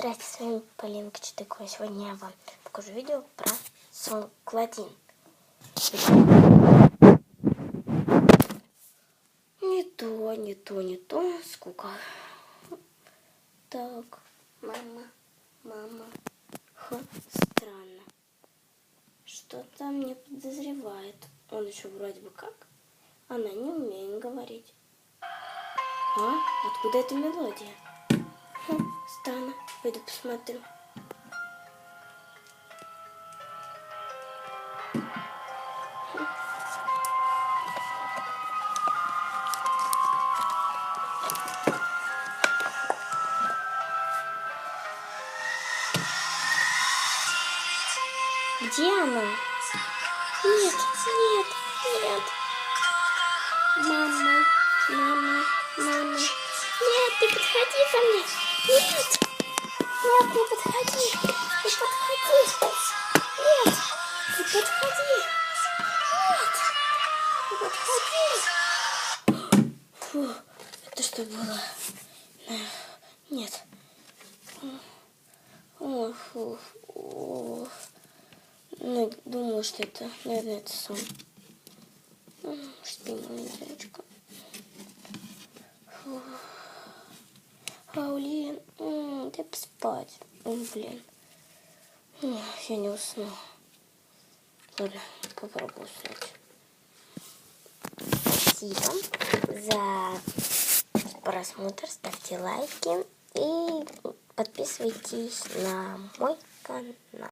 Здравствуйте, с вами Полинка Читыкова. Сегодня я вам покажу видео про сон Клодин. Не то, не то, не то. Скука. Так, мама, мама. Х, странно. Что-то мне подозревает. Он еще вроде бы как. Она не умеет говорить. А? Откуда эта мелодия? Хм, странно. Пойду посмотрю. Где она? Нет, нет, нет. Мама, мама, мама. Нет, не подходи ко мне. Нет. Нет, не подходи. Не подходи. Нет, не подходи. Нет, не подходи. Фу, это что было? Э, Нет. О, фу, о. Ну, думаю, что это, наверное, это сон. М, Спи, моя девочка. Фу. Аулин, м, дай поспать. Ой, блин. Я не усну. Ладно, попробую уснуть. Спасибо за просмотр. Ставьте лайки и подписывайтесь на мой канал.